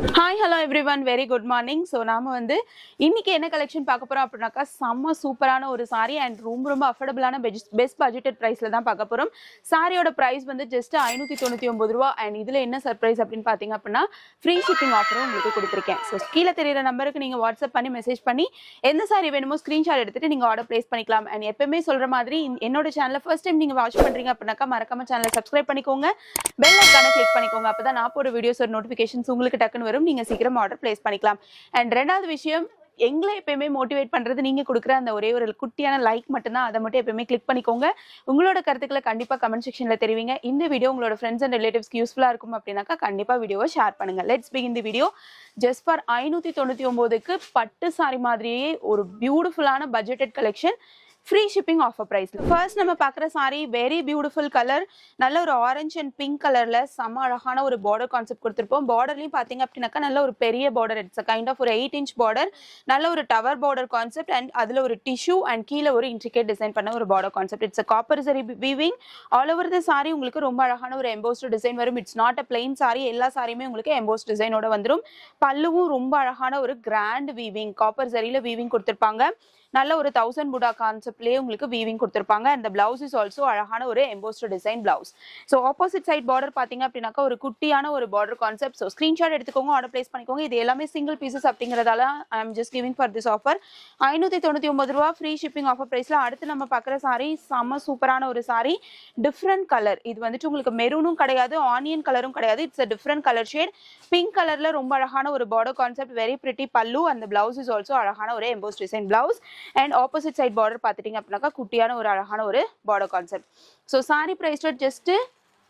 Hi hello everyone very good morning so நாம வந்து இன்னைக்கு என்ன கலெக்ஷன் பார்க்க போகிறோம் அப்படின்னாக்கா செம்ம சூப்பரான ஒரு சாரி அண்ட் ரொம்ப ரொம்ப அஃபோர்டபுளான பெஸ்ட் பட்ஜெட்டட் ப்ரைஸ்ல தான் பார்க்க போறோம். சாரியோட ப்ரைஸ் வந்து ஜஸ்ட் ஐநூத்தி தொண்ணூத்தி ஒன்பது ரூபா அண்ட் இதுல என்ன சர்ப்ரைஸ் அப்படின்னு பார்த்தீங்க அப்படின்னா ஃப்ரீ ஷிப்பிங் ஆஃபரும் உங்களுக்கு கொடுத்துருக்கேன். ஸோ கீழே தெரியுற நம்பருக்கு நீங்கள் வாட்ஸ்அப் பண்ணி மெசேஜ் பண்ணி எந்த சாரி வேணுமோ ஸ்க்ரீன்ஷாட் எடுத்துட்டு நீங்க ஆர்டர் ப்ளேஸ் பண்ணிக்கலாம். அண்ட் எப்பவுமே சொல்ற மாதிரி என்னோட சேனலில் ஃபர்ஸ்ட் டைம் நீங்கள் வாட்ச் பண்ணுறீங்க அப்படின்னாக்கா மறக்காம சேனலை சப்ஸ்கிரைப் பண்ணிக்கோங்க. பெல் ஐக்கானை கிளிக் பண்ணிக்கோங்க. அப்பதான் நான் போட வீடியோஸ் ஒரு நோட்டிஃபிகேஷன்ஸ் உங்களுக்கு டக்குன்னு வரும். நீங்க சீக்கிரம் ஆர்டர் பிளேஸ் பண்ணிக்கலாம். அண்ட் ரெண்டாவது விஷயம் எங்களை எப்பயுமே மோட்டிவேட் பண்றது நீங்க கொடுக்குற அந்த ஒரே ஒரு குட்டியான லைக் மட்டும்தான். அதை மட்டும் எப்பயுமே கிளிக் பண்ணிக்கோங்க. உங்களோட கருத்துக்களை கண்டிப்பாக கமெண்ட் செக்ஷன்ல தெரிவிங்க. இந்த வீடியோ உங்களோட ஃப்ரெண்ட்ஸ் அண்ட் ரிலேட்டிவ்ஸ்க்கு யூஸ்ஃபுல்லாக இருக்கும் அப்படின்னாக்கா கண்டிப்பாக வீடியோவை ஷேர் பண்ணுங்க. Let's begin the video just for ஐநூத்தி தொண்ணூத்தி ஒம்போதுக்கு பட்டு சாரி மாதிரியே ஒரு பியூட்டிஃபுல்லான budgeted collection free shipping offer price first நம்ம பார்க்குற சாரி வெரி பியூட்டிஃபுல் கலர் நல்ல ஒரு ஆரஞ்சு அண்ட் பிங்க் கலர்ல செம்ம அழகான ஒரு பார்டர் கான்செப்ட் கொடுத்துருப்போம். பார்டர்லையும் பார்த்தீங்க அப்படின்னாக்கா நல்ல ஒரு பெரிய border it's a kind of ஒரு எயிட் இன்ச் பார்டர் நல்ல ஒரு டவர் பார்டர் கான்செப்ட் அண்ட் அதில் ஒரு டிஷ்யூ அண்ட் கீழே ஒரு இன்ட்ரிகேட் டிசைன் பண்ண ஒரு border concept it's a copper zari weaving all over the saree உங்களுக்கு ரொம்ப அழகான ஒரு எம்போஸ்டர் டிசைன் வரும். It's not a plain saree எல்லா சாரியுமே உங்களுக்கு எம்போஸ்ட் டிசைனோட வந்துடும் பல்லுவும் ரொம்ப அழகான ஒரு கிராண்ட் வீவிங் காப்பர் சரியில வீவிங் கொடுத்துருப்பாங்க. நல்ல ஒரு தௌசண்ட் புடா கான்செப்ட்லேயே உங்களுக்கு வீவிங் கொடுத்துருப்பாங்க. அந்த பிளவுஸ் இஸ் ஆல்சோ அழகான ஒரு embossed design blouse so opposite side border பார்த்தீங்க அப்படின்னாக்கா ஒரு குட்டியான ஒரு பார்டர் கான்செப்ட் ஸோ ஸ்க்ரீன்ஷாட் எடுத்துக்கோங்க ஆர்டர் பிளேஸ் பண்ணிக்கோங்க. இது எல்லாமே சிங்கிள் பீசஸ் அப்படிங்கிறதால I am just giving for this offer ஐநூற்றி தொண்ணூற்றி ஒன்பது ரூபா ஃப்ரீ ஷிப்பிங் ஆஃபர் ப்ரைஸில் அடுத்து நம்ம பார்க்குற சாரி செம்ம சூப்பரான ஒரு சாரி டிஃப்ரெண்ட் கலர் இது வந்துட்டு உங்களுக்கு மெரூனும் கிடையாது ஆனியன் கலரும் கிடையாது. It's a different colour shade pink கலர்ல ரொம்ப அழகான ஒரு பார்டர் கான்செப்ட் வெரி பிரிட்டி பல்லு அந்த பிளவுஸ் இஸ் ஆல்சோ அழகான ஒரு emboss design blouse and opposite side border பார்த்துட்டீங்க அப்படின்னாக்கா குட்டியான ஒரு அழகான ஒரு border concept so saree price just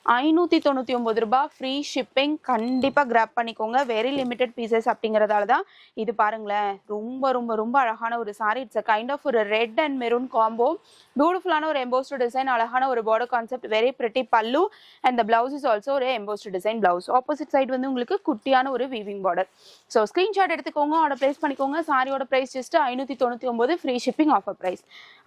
ஐநூற்றி தொண்ணூற்றி ஒம்பது ரூபாய் ஃப்ரீ ஷிப்பிங் கண்டிப்பாக கிராப் பண்ணிக்கோங்க. வெரி லிமிடெட் பீசஸ் அப்படிங்கிறதால தான் இது பாருங்களேன். ரொம்ப ரொம்ப ரொம்ப அழகான ஒரு saree it's a kind of ஒரு ரெட் அண்ட் மெரூன் காம்போ பியூட்டிஃபுல்லான ஒரு எம்போஸ்டர் டிசைன் அழகான ஒரு border concept very pretty pallu. And the is is also ஒரு embossed design blouse opposite side வந்து உங்களுக்கு குட்டியான ஒரு வீவிங் பார்டர் ஸோ ஸ்க்ரீன்ஷாட் எடுத்துக்கோங்க ஆர்டர் பிளேஸ் பண்ணிக்கோங்க. சாரியோட ப்ரைஸ் ஜஸ்ட் ஐநூற்றி தொண்ணூற்றி ஒம்பது ஃப்ரீ ஷிப்பிங் ஆஃபர் ப்ரைஸ்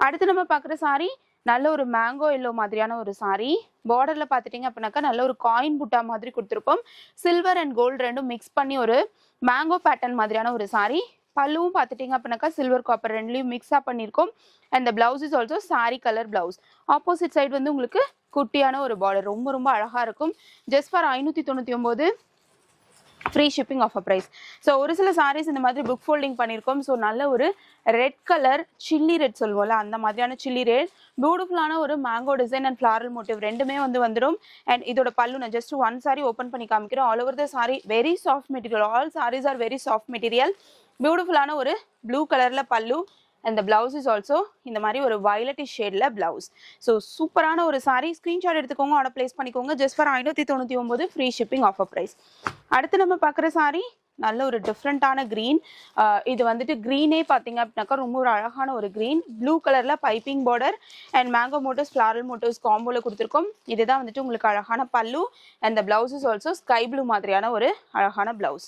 அடுத்து நம்ம பார்க்குற சாரி நல்ல ஒரு மேங்கோ எல்லோ மாதிரியான ஒரு சாரி பார்டர்ல பார்த்துட்டிங்க அப்படின்னாக்கா நல்ல ஒரு காயின் புட்டா மாதிரி கொடுத்துருப்போம். சில்வர் அண்ட் கோல்டு ரெண்டும் மிக்ஸ் பண்ணி ஒரு மேங்கோ பேட்டர்ன் மாதிரியான ஒரு சாரி பல்லுவும் பார்த்துட்டிங்க அப்படின்னாக்கா சில்வர் காப்பர் ரெண்டுலையும் மிக்ஸாக பண்ணியிருக்கோம். And the blouse is also saree colour blouse opposite side வந்து உங்களுக்கு குட்டியான ஒரு பார்டர் ரொம்ப ரொம்ப அழகாக இருக்கும். ஜஸ்ட் ஃபார் ஐநூற்றி தொண்ணூற்றி ஒம்பது free shipping offer price so ஒரு சில சாரீஸ் இந்த மாதிரி புக் ஃபோல்டிங் பண்ணியிருக்கோம் ஸோ நல்ல ஒரு ரெட் கலர் சில்லி ரெட் சொல்லுவோம்ல அந்த மாதிரியான சில்லி ரெட் பியூட்டிஃபுல்லான ஒரு mango design and floral motif ரெண்டுமே வந்து வந்துடும். அண்ட் இதோட பல்லு நான் ஜஸ்ட் ஒன் சாரி ஓப்பன் பண்ணி காமிக்கிறேன். All over the saree very soft material all sarees are very soft material பியூட்டிஃபுல்லான ஒரு ப்ளூ கலரில் pallu. And the is also இந்த மாதிரி ஒரு வயலட்டிஷ் ஷேடில் பிளவுஸ் ஸோ சூப்பரான ஒரு சாரி ஸ்க்ரீன்ஷாட் எடுத்துக்கோங்க. ஆர்டர் பிளேஸ் பண்ணிக்கோங்க. ஜஸ்ட் ஃபார் ஐநூற்றி தொண்ணூற்றி ஒம்பது ஃப்ரீ ஷிப்பிங் ஆஃபர் ப்ரைஸ் அடுத்து நம்ம பார்க்குற சாரி நல்ல ஒரு டிஃப்ரெண்ட்டான க்ரீன் இது வந்துட்டு க்ரீனே பார்த்தீங்க அப்படின்னாக்கா ரொம்ப ஒரு அழகான ஒரு க்ரீன் ப்ளூ கலரில் piping border and mango motifs floral motifs காம்போவில் கொடுத்துருக்கோம். இதுதான் வந்துட்டு உங்களுக்கு அழகான pallu. And the blouse is also sky blue மாதிரியான ஒரு அழகான blouse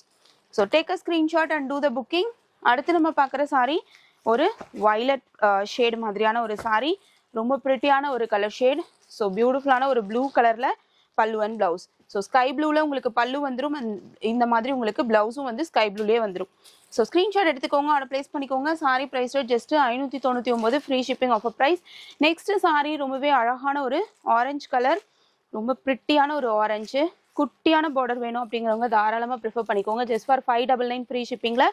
so take a screenshot and do the booking அடுத்து நம்ம பார்க்குற சாரி ஒரு வயலட் ஷேடு மாதிரியான ஒரு சாரி ரொம்ப ப்ரிட்டியான ஒரு கலர் ஷேட் ஸோ பியூட்டிஃபுல்லான ஒரு ப்ளூ கலரில் pallu and blouse so sky ப்ளூவில் உங்களுக்கு பல்லு வந்துடும் இந்த மாதிரி உங்களுக்கு ப்ளவுஸும் வந்து ஸ்கை ப்ளூலேயே வந்துடும் ஸோ ஸ்க்ரீன்ஷாட் எடுத்துக்கோங்க. அதை ப்ளேஸ் பண்ணிக்கோங்க. சாரி ப்ரைஸ் ஜஸ்ட் ஐநூற்றி தொண்ணூற்றி ஒம்பது free shipping offer price next saree ரொம்பவே அழகான ஒரு ஆரஞ்சு கலர் ரொம்ப ப்ரிட்டியான ஒரு ஆரஞ்சு குட்டியான பார்டர் வேணும் அப்படிங்கிறவங்க தாராளமாக ப்ரிஃபர் பண்ணிக்கோங்க. Just for five double nine free ஷிப்பிங்கில்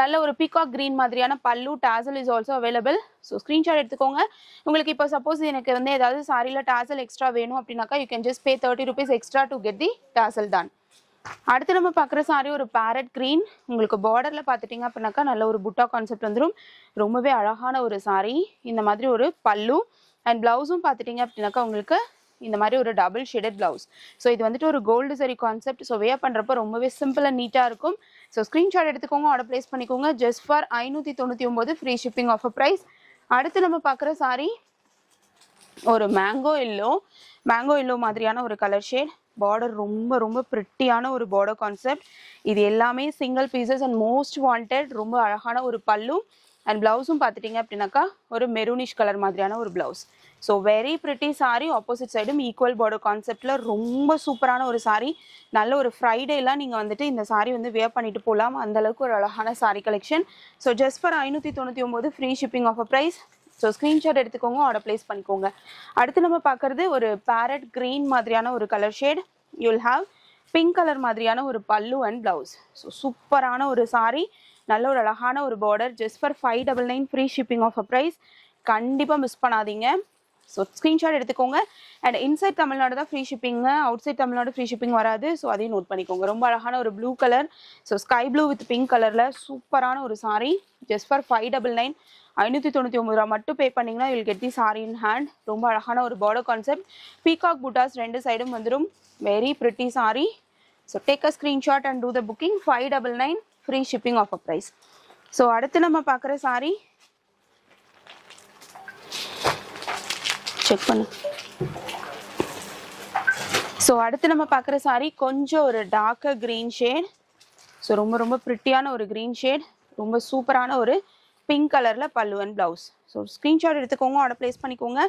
நல்ல ஒரு பீகாக் க்ரீன் மாதிரியான pallu tassel is also available so screenshot எடுத்துக்கோங்க. உங்களுக்கு இப்போ சப்போஸ் எனக்கு வந்து ஏதாவது சாரியில் டாசல் எக்ஸ்ட்ரா வேணும் அப்படின்னாக்கா you can just pay thirty rupees extra to get the tassel தான் அடுத்து நம்ம பார்க்குற சாரி ஒரு பேரட் க்ரீன் உங்களுக்கு பார்டரில் பார்த்துட்டிங்க அப்படின்னாக்கா நல்ல ஒரு புட்டா கான்செப்ட் வந்துடும் ரொம்பவே அழகான ஒரு சாரி இந்த மாதிரி ஒரு பல்லு. அண்ட் ப்ளவுஸும் பார்த்துட்டிங்க அப்படின்னாக்கா உங்களுக்கு இந்த மாதிரி ஒரு டபுள் ஷேடட் பிளவுஸ் ஸோ இது வந்துட்டு ஒரு கோல்டு சரி கான்செப்ட் ஸோ வேர் பண்ணுறப்ப ரொம்பவே சிம்பிள் அண்ட் நீட்டாக இருக்கும். ஸோ ஸ்க்ரீன்ஷாட் எடுத்துக்கோங்க ஆர்டர் பிளேஸ் பண்ணிக்கோங்க. ஜஸ்ட் ஃபார் ஐநூற்றி தொண்ணூற்றி ஒம்பது ஃப்ரீ ஷிப்பிங் ஆஃபர் ப்ரைஸ் அடுத்து நம்ம பார்க்குற சாரி ஒரு மேங்கோ எல்லோ மேங்கோ எல்லோ மாதிரியான ஒரு கலர் ஷேட் பார்டர் ரொம்ப ரொம்ப ப்ரிட்டியான ஒரு பார்டர் கான்செப்ட் இது எல்லாமே single pieces and most wanted ரொம்ப அழகான ஒரு பல்லும் அண்ட் ப்ளவுஸும் பார்த்துட்டிங்க அப்படின்னாக்கா ஒரு மெரூனிஷ் கலர் மாதிரியான ஒரு blouse so very pretty saree opposite சைடும் ஈக்குவல் பார்டர் கான்செப்டில் ரொம்ப சூப்பரான ஒரு சாரீ நல்ல ஒரு ஃப்ரைடேலாம் நீங்கள் வந்துட்டு இந்த சாரீ வந்து வியர் பண்ணிட்டு போகலாம் அந்த அளவுக்கு ஒரு அழகான saree collection so just for ஐநூற்றி தொண்ணூற்றி ஒம்பது free shipping offer price so screenshot எடுத்துக்கோங்க ஆர்டர் ப்ளேஸ் பண்ணிக்கோங்க. அடுத்து நம்ம பார்க்குறது ஒரு பேரட் க்ரீன் மாதிரியான ஒரு colour shade you'll have pink colour மாதிரியான ஒரு பல்லு அண்ட் ப்ளவுஸ் ஸோ சூப்பரான ஒரு சாரீ நல்ல ஒரு அழகான ஒரு border just for five double nine free shipping off price கண்டிப்பாக மிஸ் பண்ணாதீங்க. ஸோ ஸ்க்ரீன்ஷாட் எடுத்துக்கோங்க. அண்ட் இன்சைட் தமிழ்நாடு தான் free shipping outside Tamil Nadu free shipping வராது. ஸோ அதையும் நோட் பண்ணிக்கோங்க. ரொம்ப அழகான ஒரு blue colour so sky blue with pink கலரில் சூப்பரான ஒரு sari just for five double nine ஐநூற்றி தொண்ணூற்றி ஒம்பது ரூபா. மட்டும் பே பண்ணிங்கன்னா will get the sari in hand ரொம்ப அழகான ஒரு பார்டர் கான்செப்ட் பீகாக் புட்டாஸ் ரெண்டு சைடும் வந்துடும் very pretty saree so take a screenshot and do the booking five double nine free shipping off a price so அடுத்து நம்ம பார்க்குற saree. செக் பண்ணு. ஸோ அடுத்து நம்ம பார்க்குற saree கொஞ்சம் ஒரு டார்க்கர் க்ரீன் ஷேட் ஸோ ரொம்ப ரொம்ப ப்ரிட்டியான ஒரு க்ரீன் ஷேட் ரொம்ப சூப்பரான ஒரு பிங்க் கலரில் pallu and blouse so screenshot எடுத்துக்கோங்க ஆர்டர் ப்ளேஸ் பண்ணிக்கோங்க.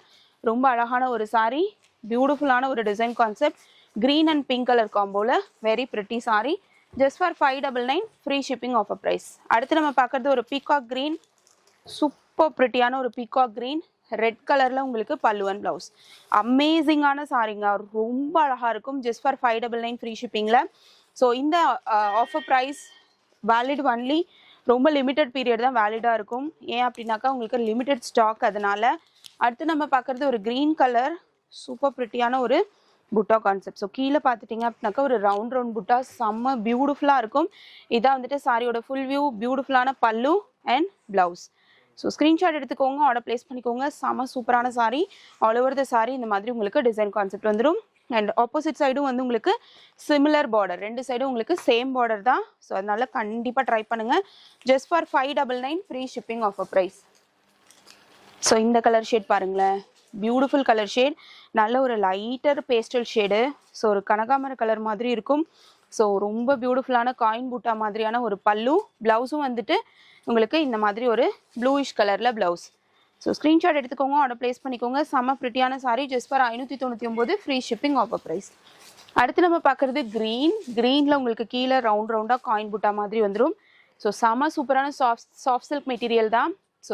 ரொம்ப அழகான ஒரு சாரீ பியூட்டிஃபுல்லான ஒரு design concept green and pink colour காம்போவில் very pretty saree just for five double nine free shipping offer price அடுத்து நம்ம பார்க்குறது ஒரு பீகாக் க்ரீன் சூப்பர் ப்ரிட்டியான ஒரு பீகாக் க்ரீன் ரெட் கலரில் உங்களுக்கு பல்லுவன் ப்ளவுஸ் அமேசிங்கான சாரிங்க ரொம்ப அழகாக இருக்கும். Just for five double nine free ஷிப்பிங்கில் so இந்த ஆஃபர் ப்ரைஸ் வேலிட் ஒன்லி ரொம்ப லிமிட்டட் பீரியட் தான் வேலிடாக இருக்கும். ஏன் அப்படின்னாக்கா உங்களுக்கு லிமிட்டட் ஸ்டாக் அதனால. அடுத்து நம்ம பார்க்குறது ஒரு க்ரீன் கலர் சூப்பர் ப்ரிட்டியான ஒரு புட்டா கான்செப்ட் ஸோ கீழே பார்த்துட்டிங்க அப்படின்னாக்கா ஒரு ரவுண்ட் ரவுண்ட் புட்டா செம்ம பியூட்டிஃபுல்லாக இருக்கும். இதான் வந்துட்டு சாரியோட ஃபுல் வியூ பியூட்டிஃபுல்லான pallu and blouse so screenshot எடுத்துக்கோங்க ஆர்டர் ப்ளேஸ் பண்ணிக்கோங்க. செம சூப்பரான saree. All over the saree இந்த மாதிரி உங்களுக்கு டிசைன் கான்செப்ட் வந்துடும் அண்ட் ஆப்போசிட் சைடும் வந்து உங்களுக்கு சிமிலர் பார்டர் ரெண்டு சைடும் உங்களுக்கு சேம் பார்டர் தான். ஸோ அதனால கண்டிப்பாக ட்ரை பண்ணுங்கள் just for five double nine free shipping offer price so இந்த கலர் ஷேட் பாருங்களேன். பியூட்டிஃபுல் கலர் ஷேட் நல்ல ஒரு லைட்டர் பேஸ்டல் ஷேடு ஸோ ஒரு கனகாமர கலர் மாதிரி இருக்கும். ஸோ ரொம்ப பியூட்டிஃபுல்லான காயின் பூட்டா மாதிரியான ஒரு பல்லு ப்ளவுஸும் வந்துட்டு உங்களுக்கு இந்த மாதிரி ஒரு ப்ளூயிஷ் கலரில் ப்ளவுஸ் ஸோ ஸ்க்ரீன்ஷாட் எடுத்துக்கோங்க ஆர்டர் ப்ளேஸ் பண்ணிக்கோங்க. செம்ம ப்ரிட்டியான சாரி ஜஸ்ட் ஃபார் ஐநூற்றி தொண்ணூற்றி ஒம்பது ஃப்ரீ ஷிப்பிங் ஆஃபர் ப்ரைஸ் அடுத்து நம்ம பார்க்குறது க்ரீன் க்ரீனில் உங்களுக்கு கீழே ரவுண்ட் ரவுண்டாக காயின் புட்டா மாதிரி வந்துடும் ஸோ செம சூப்பரான சாஃப்ட் சாஃப்ட் சில்க் மெட்டீரியல் தான். ஸோ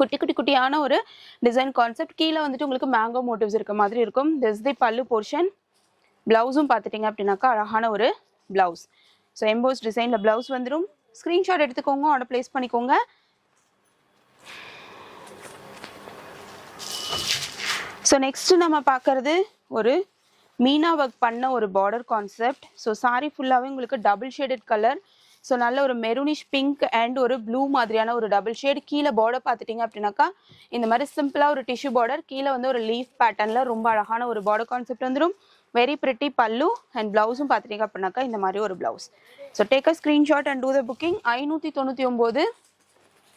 குட்டி குட்டி குட்டியான ஒரு டிசைன் கான்செப்ட் கீழே வந்துட்டு உங்களுக்கு மேங்கோ மோட்டிவ்ஸ் இருக்க மாதிரி இருக்கும். திஸ் தி பல்லு போர்ஷன் ப்ளவுஸும் பார்த்துட்டிங்க அப்படின்னாக்கா அழகான ஒரு ப்ளவுஸ் ஸோ எம்போஸ் டிசைனில் ப்ளவுஸ் வந்துடும் ஸ்க்ரீன்ஷாட் எடுத்துக்கோங்க. ஆர்டர் ப்ளேஸ் பண்ணிக்கோங்க. ஸோ நெக்ஸ்ட் நம்ம பார்க்கறது ஒரு மீனா ஒர்க் பண்ண ஒரு பார்டர் கான்செப்ட் ஸோ சாரி ஃபுல்லாகவே உங்களுக்கு டபுள் ஷேடட் கலர் ஸோ நல்ல ஒரு மெரூனிஷ் பிங்க் அண்ட் ஒரு ப்ளூ மாதிரியான ஒரு டபுள் ஷேட் கீழே பார்டர் பார்த்துட்டிங்க அப்படின்னாக்கா இந்த மாதிரி சிம்பிளாக ஒரு டிஷ்யூ பார்டர் கீழே வந்து ஒரு லீஃப் பேட்டர்னில் ரொம்ப அழகான ஒரு பார்டர் கான்செப்ட் வந்துடும் வெரி பிரிட்டி பல்லு அண்ட் ப்ளவுஸும் பார்த்துட்டிங்க அப்படின்னாக்கா இந்த மாதிரி ஒரு blouse so take a screenshot and do the booking ஐநூற்றி தொண்ணூற்றி ஒம்பது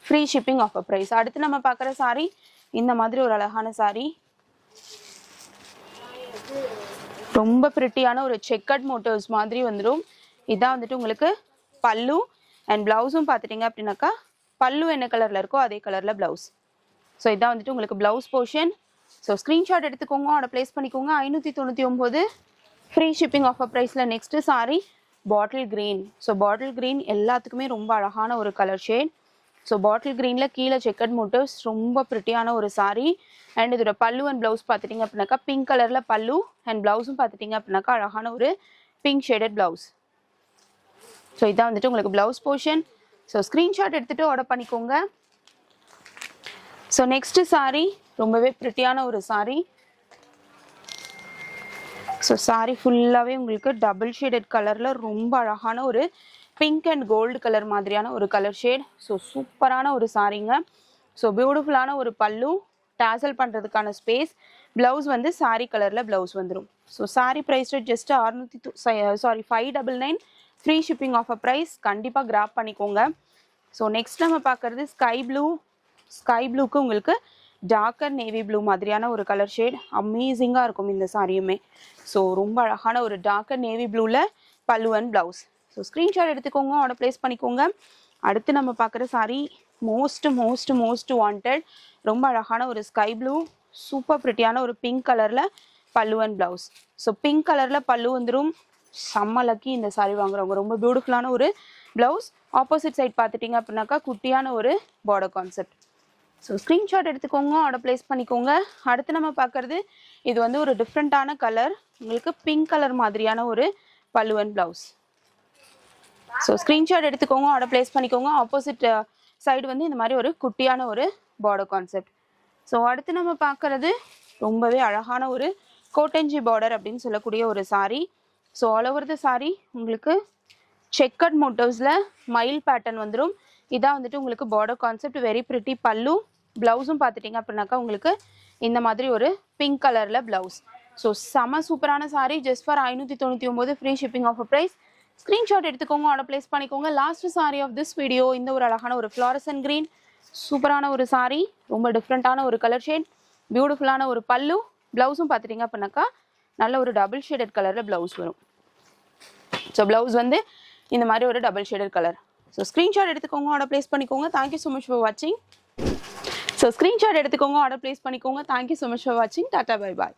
ஃப்ரீ ஷிப்பிங் ஆஃபர் ப்ரைஸ் அடுத்து நம்ம பார்க்குற saree இந்த மாதிரி ஒரு அழகான saree. ரொம்ப பிரிட்டியான ஒரு செக்கட் மோட்டர்ஸ் மாதிரி வந்துடும் இதான் வந்துட்டு உங்களுக்கு பல்லு அண்ட் ப்ளவுஸும் பார்த்துட்டிங்க அப்படின்னாக்கா பல்லு என்ன கலரில் இருக்கோ அதே கலரில் ப்ளவுஸ் ஸோ இதான் வந்துட்டு உங்களுக்கு ப்ளவுஸ் போர்ஷன் ஸோ ஸ்க்ரீன்ஷாட் எடுத்துக்கோங்க அதை ப்ளேஸ் பண்ணிக்கோங்க. ஐநூற்றி தொண்ணூற்றி ஒம்பது ஃப்ரீ ஷிப்பிங் ஆஃபர் ப்ரைஸில் next saree bottle green so bottle green எல்லாத்துக்குமே ரொம்ப அழகான ஒரு கலர் ஷேட் ஸோ பாட்டில் க்ரீனில் கீழே செக்கட் மோட்டிவ்ஸ் ரொம்ப ப்ரிட்டியான ஒரு சாரி அண்ட் இதோட பல்லு அண்ட் ப்ளவுஸ் பார்த்துட்டிங்க அப்படின்னாக்கா பிங்க் கலரில் பல்லு அண்ட் ப்ளவுஸும் பார்த்துட்டிங்க அப்படின்னாக்கா அழகான ஒரு பிங்க் ஷேடட் ப்ளவுஸ் ஸோ இதான் வந்துட்டு உங்களுக்கு ப்ளவுஸ் போர்ஷன் ஸோ ஸ்க்ரீன்ஷாட் எடுத்துகிட்டு ஆர்டர் பண்ணிக்கோங்க. ஸோ நெக்ஸ்ட்டு சாரீ ரொம்பவே ப்ரிட்டியான ஒரு சாரீ ஸோ சாரீ ஃபுல்லாகவே உங்களுக்கு டபுள் ஷேடட் கலரில் ரொம்ப அழகான ஒரு பிங்க் அண்ட் கோல்டு கலர் மாதிரியான ஒரு கலர் ஷேட் ஸோ சூப்பரான ஒரு சாரீங்க ஸோ பியூட்டிஃபுல்லான ஒரு பல்லு டேசல் பண்ணுறதுக்கான ஸ்பேஸ் ப்ளவுஸ் வந்து சாரீ கலரில் ப்ளவுஸ் வந்துடும் ஸோ சாரீ ப்ரைஸ் ஜஸ்ட் அறுநூத்தி sorry five double nine free shipping offer price கண்டிப்பாக கிராப் பண்ணிக்கோங்க. ஸோ நெக்ஸ்ட் நம்ம பார்க்குறது ஸ்கை ப்ளூ ஸ்கை ப்ளூக்கு உங்களுக்கு டார்க்கர் நேவி ப்ளூ மாதிரியான ஒரு கலர் ஷேட் அமேசிங்காக இருக்கும் இந்த சாரியுமே. ஸோ ரொம்ப அழகான ஒரு டார்க்கர் நேவி ப்ளூவில் pallu and blouse so screenshot எடுத்துக்கோங்க ஆர்டர் ப்ளேஸ் பண்ணிக்கோங்க. அடுத்து நம்ம பார்க்குற saree most most most wanted ரொம்ப அழகான ஒரு ஸ்கை ப்ளூ சூப்பர் ப்ரிட்டியான ஒரு பிங்க் கலரில் pallu and blouse so pink கலரில் பல்லு வந்துடும் செம்ம லக்கி இந்த சாரி வாங்குறவங்க. ரொம்ப பியூட்டிஃபுல்லான ஒரு ப்ளவுஸ் ஆப்போசிட் சைட் பார்த்துட்டிங்க அப்படின்னாக்கா குட்டியான ஒரு பார்டர் கான்செப்ட் ஸோ ஸ்க்ரீன்ஷாட் எடுத்துக்கோங்க ஆர்டர் ப்ளேஸ் பண்ணிக்கோங்க. அடுத்து நம்ம பார்க்குறது இது வந்து ஒரு டிஃப்ரெண்ட்டான கலர் உங்களுக்கு பிங்க் கலர் மாதிரியான ஒரு பல்லுவன் ப்ளவுஸ் ஸோ ஸ்க்ரீன்ஷாட் எடுத்துக்கோங்க ஆர்டர் ப்ளேஸ் பண்ணிக்கோங்க. ஆப்போசிட் சைடு uh, வந்து இந்த மாதிரி ஒரு குட்டியான ஒரு பார்டர் கான்செப்ட் ஸோ அடுத்து நம்ம பார்க்குறது ரொம்பவே அழகான ஒரு கோட்டஞ்சி பார்டர் அப்படின்னு சொல்லக்கூடிய ஒரு sari so all over the sari உங்களுக்கு செக்கட் மோட்டிவ்ஸில் மயில் பேட்டர்ன் வந்துடும் இதான் வந்துட்டு உங்களுக்கு பார்டர் கான்செப்ட் வெரி பிரிட்டி பல்லு. ப்ளவுஸும் பார்த்துட்டிங்க அப்படின்னாக்கா உங்களுக்கு இந்த மாதிரி ஒரு பிங்க் கலரில் ப்ளவுஸ் ஸோ செம சூப்பரான சாரி ஜஸ்ட் ஃபார் ஐநூற்றி தொண்ணூற்றி ஒம்பது free shipping offer price screenshot எடுத்துக்கோங்க ஆர்டர் ப்ளேஸ் பண்ணிக்கோங்க. Last sari of this video இந்த ஒரு அழகான ஒரு ஃப்ளாரசன் க்ரீன் சூப்பரான ஒரு சாரீ ரொம்ப டிஃப்ரெண்ட்டான ஒரு கலர் ஷேட் பியூட்டிஃபுல்லான ஒரு பல்லு. ப்ளவுஸும் பார்த்துட்டிங்க அப்படின்னாக்கா நல்ல ஒரு டபுள் ஷேடட் கலரில் ப்ளவுஸ் வரும். ஸோ ப்ளவுஸ் வந்து இந்த மாதிரி ஒரு double shaded colour so screenshot எடுத்துக்கோங்க ஆர்டர் ப்ளேஸ் பண்ணிக்கோங்க. Thank you so much for வாட்சிங் ஸோ ஸ்க்ரீன்ஷாட் எடுத்துக்கோங்க ஆர்டர் ப்ளேஸ் பண்ணிக்கோங்க. Thank you so much for வாட்சிங் டாட்டா பை பாய்